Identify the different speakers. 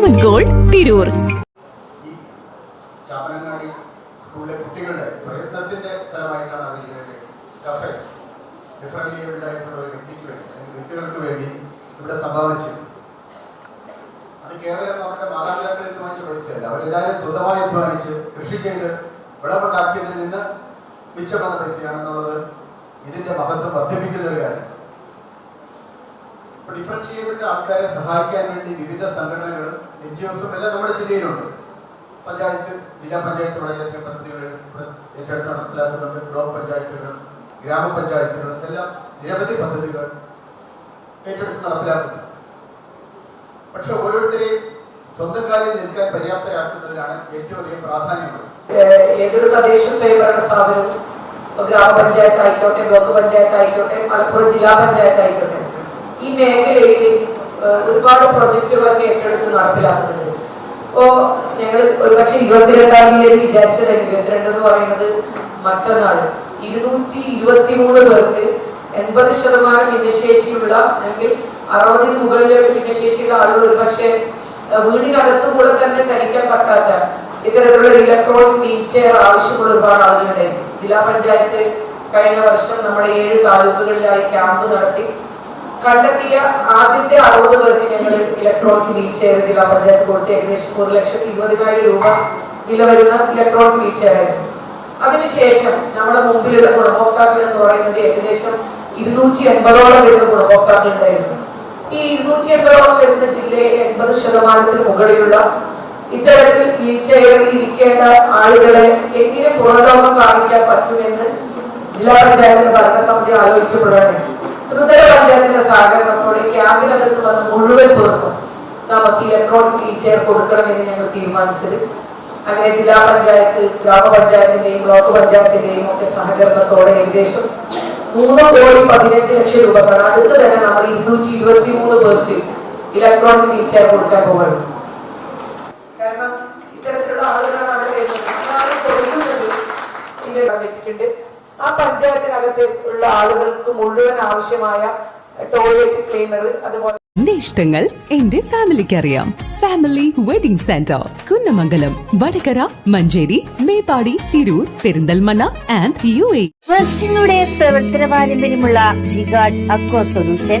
Speaker 1: തിരൂർ
Speaker 2: നിന്ന് വാങ്ങിച്ച പൈസയല്ല. അവരെല്ലാവരും സ്വന്തമായി ഏബിൾഡ് ആൾക്കാരെ സഹായിക്കാൻ വേണ്ടി വിവിധ സംഘടനകളും എല്ലാം നമ്മുടെ ജില്ലയിലുണ്ട്. പഞ്ചായത്ത് ജില്ലാ പഞ്ചായത്ത് വളരെയധികം പദ്ധതികൾ ഏറ്റെടുത്ത് നടപ്പിലാക്കുന്നുണ്ട്. ബ്ലോക്ക് പഞ്ചായത്തുകൾ ഗ്രാമപഞ്ചായത്തുകൾ എല്ലാം നിരവധി പദ്ധതികൾ ഏറ്റെടുത്ത് നടപ്പിലാക്കുന്നു പക്ഷെ ഓരോരുത്തരെയും സ്വന്തം കാലിൽ നിൽക്കാൻ പര്യാപ്തരാക്കുന്നതിനാണ് ഏറ്റവും അധികം പ്രാധാന്യമുള്ളത്.
Speaker 3: ഏതൊരു സ്ഥാപനവും ഗ്രാമപഞ്ചായത്ത് ആയിക്കോട്ടെ ബ്ലോക്ക് പഞ്ചായത്ത് ആയിക്കോട്ടെ മലപ്പുറം ജില്ലാ പഞ്ചായത്ത് ആയിക്കോട്ടെ ഈ മേഖലയിൽ ഒരുപാട് പ്രൊജക്റ്റുകളൊക്കെ ഏറ്റെടുത്ത് നടപ്പിലാക്കുന്നത് ഇപ്പോ ഞങ്ങൾ ഒരുപക്ഷെ ഇരുപത്തിരണ്ടാം തീയതി വിചാരിച്ചതെങ്കിൽ ഇരുപത്തിരണ്ട് എന്ന് പറയുന്നത് മറ്റന്നാൾ ഇരുന്നൂറ്റി ഇരുപത്തി മൂന്ന് പേർക്ക് എൺപത് ശതമാനം ഭിന്നശേഷിയുള്ള അല്ലെങ്കിൽ അറുപതിന് മുകളിലേക്ക് ഭിന്നശേഷിയുള്ള ആളുകൾ ഒരുപക്ഷെ വീടിനകത്ത് കൂടെ തന്നെ ചലിക്കാൻ പറ്റാത്ത ഇത്തരത്തിലുള്ള ഇലക്ട്രോണിക് വീൽ ചെയർ ആവശ്യമുള്ള ഒരുപാട് ആളുകളുണ്ടായിരുന്നു. ജില്ലാ പഞ്ചായത്ത് കഴിഞ്ഞ വർഷം നമ്മുടെ ഏഴ് താലൂക്കുകളിലായി ക്യാമ്പ് നടത്തി കണ്ടെത്തിയ ആദ്യത്തെ അറുപത് പേർക്ക് ഞങ്ങൾ ഇലക്ട്രോണിക് വീൽ ചെയർ ജില്ലാ പഞ്ചായത്ത് കൊടുത്ത് ഏകദേശം ഒരു ലക്ഷത്തി ഇരുപതിനായിരം രൂപ വില വരുന്ന ഇലക്ട്രോണിക് വീൽ ചെയർ ആയിരുന്നു. അതിനുശേഷം നമ്മുടെ മുമ്പിലുള്ള ഗുണഭോക്താക്കൾ എന്ന് പറയുന്നത് ഏകദേശം ഇരുന്നൂറ്റി എൺപതോളം വരുന്ന ഗുണഭോക്താക്കൾ ഉണ്ടായിരുന്നു. ഈ ഇരുന്നൂറ്റി എൺപതോളം വരുന്ന ജില്ലയിലെ എൺപത് ശതമാനത്തിന് മുകളിലുള്ള ഇത്തരത്തിൽ വീൽ ചെയറിൽ ഇരിക്കേണ്ട ആളുകളെ എങ്ങനെ പുറലോകം കാണിക്കാൻ പറ്റുമെന്ന് ജില്ലാ പഞ്ചായത്തിന്റെ ഭരണസമിതി ആലോചിച്ചപ്പോഴാണ് ത്രിതല പഞ്ചായത്തിന്റെ സഹകരണത്തോടെ ക്യാമ്പിനകത്ത് വന്ന മുഴുവൻ പേർക്കും നമുക്ക് ഇലക്ട്രോണിക് വീൽ ചെയർ കൊടുക്കണമെന്ന് ഞങ്ങൾ തീരുമാനിച്ചത്. അങ്ങനെ ജില്ലാ പഞ്ചായത്ത് ഗ്രാമപഞ്ചായത്തിന്റെയും ബ്ലോക്ക് പഞ്ചായത്തിന്റെയും ഒക്കെ സഹകരണത്തോടെ ഏകദേശം മൂന്ന് കോടി പതിനഞ്ച് ലക്ഷം രൂപ അടുത്ത് തന്നെ നമ്മൾ ഇരുന്നൂറ്റി ഇരുപത്തി മൂന്ന് പേർക്ക് ഇലക്ട്രോണിക് വീൽ ചെയർ കൊടുക്കാൻ പോകണം കാരണം ഇത്തരത്തിലുള്ള ആളുകളാണ് അവിടെ വെച്ചിട്ടുണ്ട്. ആ പഞ്ചായത്തിനകത്ത് ഉള്ള ആളുകൾക്ക് മുഴുവൻ ആവശ്യമായ ടോയ്ലറ്റ് ക്ലീനർ അതുപോലെ
Speaker 1: എന്റെ ഇഷ്ടങ്ങൾ എന്റെ ഫാമിലിക്ക് അറിയാം. Family wedding centre Kunnamangalam Vadakara Manjeri Meppadi Tirur Perinthalmanna and U A
Speaker 4: വർഷങ്ങളുടെ പ്രവർത്തന പാരമ്പര്യമുള്ള ജിഗാഡ് അക്വ സൊല്യൂഷൻ